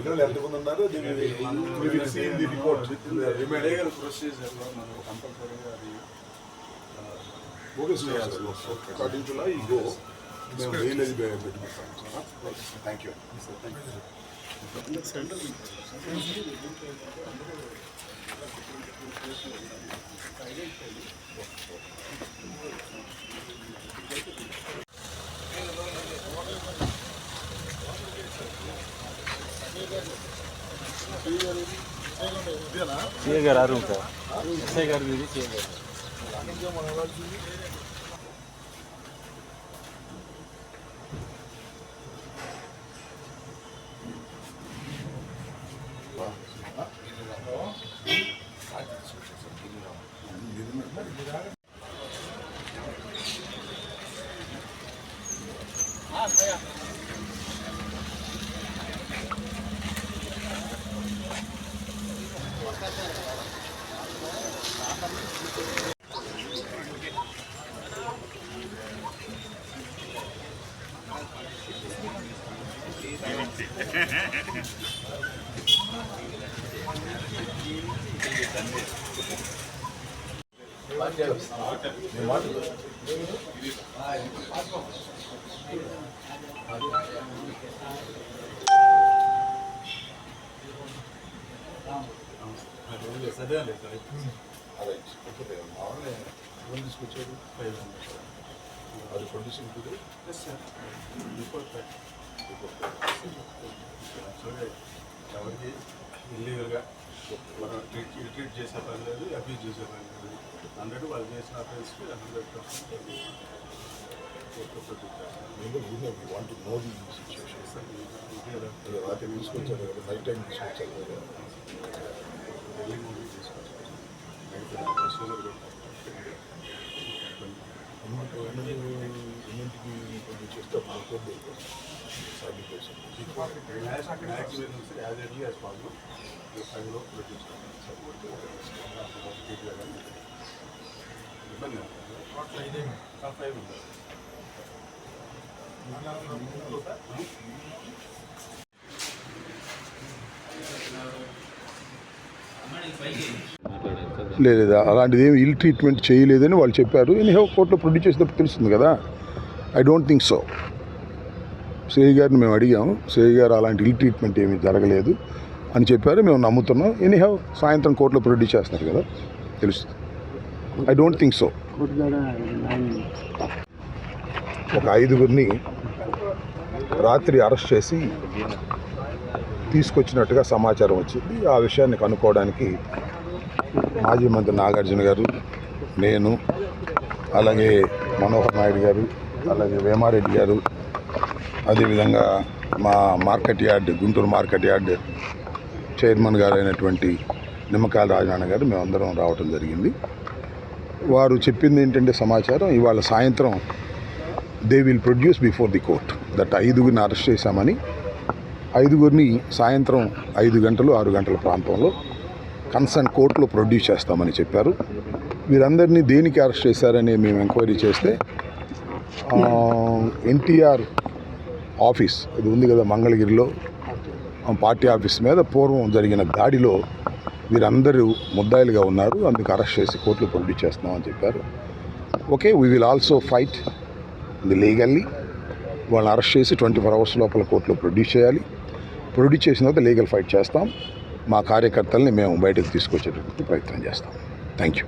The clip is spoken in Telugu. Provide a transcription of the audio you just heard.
పిల్లలు ఎంతమంది ఉన్నారు రిపోర్ట్ రిమైండ్ మనం కంపల్సరీగా అది ఓకే అకార్డింగ్ టు ఈ గో మేము అది పెట్టుకుంటాం థ్యాంక్ యూ సిఏ గారు అరుణ్ సార్ ఎస్ఐ గారు ఇది సిఏ గారు అదే మామూలుగా ఫైవ్ తీసుకొచ్చారు అది ప్రొడ్యూసింగ్ టుడే ఎవరికి ఇల్లీగల్గా మనం ట్రీట్ ట్రీట్ చేసే పని లేదు అబ్యూజ్ చేసే పని లేదు హండ్రెడ్ వాళ్ళు చేసిన అఫెన్స్కి హండ్రెడ్ పర్సెంట్ తీసుకొచ్చారు నైట్ టైం తీసుకొచ్చారు లేదు అలాంటిది ఏమి ఇల్ ట్రీట్మెంట్ చేయలేదని వాళ్ళు చెప్పారు. ఎనీహో కోర్టులో ప్రొడ్యూస్ చేసినప్పుడు తెలుస్తుంది కదా. I don't think so CI గారిని మేము అడిగాము సిఐ గారు అలాంటి ఇల్ ట్రీట్మెంట్ ఏమీ జరగలేదు అని చెప్పారు. మేము నమ్ముతున్నాం. ఎనీహౌ సాయంత్రం కోర్టులో ప్రొడ్యూస్ చేస్తున్నారు కదా. తెలుస్తుంది. ఐ డోంట్ థింక్ సో ఒక ఐదుగురిని రాత్రి అరెస్ట్ చేసి తీసుకొచ్చినట్టుగా సమాచారం వచ్చింది. ఆ విషయాన్ని కనుక్కోవడానికి మాజీ మంత్రి నాగార్జున గారు నేను అలాగే మనోహర్ నాయుడు గారు అలాగే వేమారెడ్డి గారు అదేవిధంగా మా market yard Guntur market yard chairman గారైనటువంటి Nimmakayala Rajanarayana గారు మేమందరం రావటం జరిగింది. వారు చెప్పింది ఏంటంటే సమాచారం ఇవాళ సాయంత్రం they will produce before the court that ఐదుగురిని అరెస్ట్ చేశామని ఐదుగురిని సాయంత్రం ఐదు గంటలు ఆరు గంటల ప్రాంతంలో కన్సర్న్ కోర్టులో ప్రొడ్యూస్ చేస్తామని చెప్పారు. వీరందరినీ దేనికి అరెస్ట్ చేశారని మేము ఎంక్వైరీ చేస్తే ఎన్టీఆర్ ఆఫీస్. ఇది ఉంది కదా మంగళగిరిలో. పార్టీ ఆఫీస్ మీద పూర్వం జరిగిన దాడిలో వీరందరూ ముద్దాయిలుగా ఉన్నారు. అందుకు అరెస్ట్ చేసి కోర్టులో ప్రొడ్యూస్ చేస్తున్నామని చెప్పారు. Okay we will also fight ఇది లీగల్లీ వాళ్ళని అరెస్ట్ చేసి ట్వంటీ ఫోర్ అవర్స్ లోపల కోర్టులో ప్రొడ్యూస్ చేయాలి. ప్రొడ్యూస్ చేసిన తర్వాత లీగల్ ఫైట్ చేస్తాం. మా కార్యకర్తల్ని మేము బయటకు తీసుకొచ్చేటటువంటి ప్రయత్నం చేస్తాం. Thank you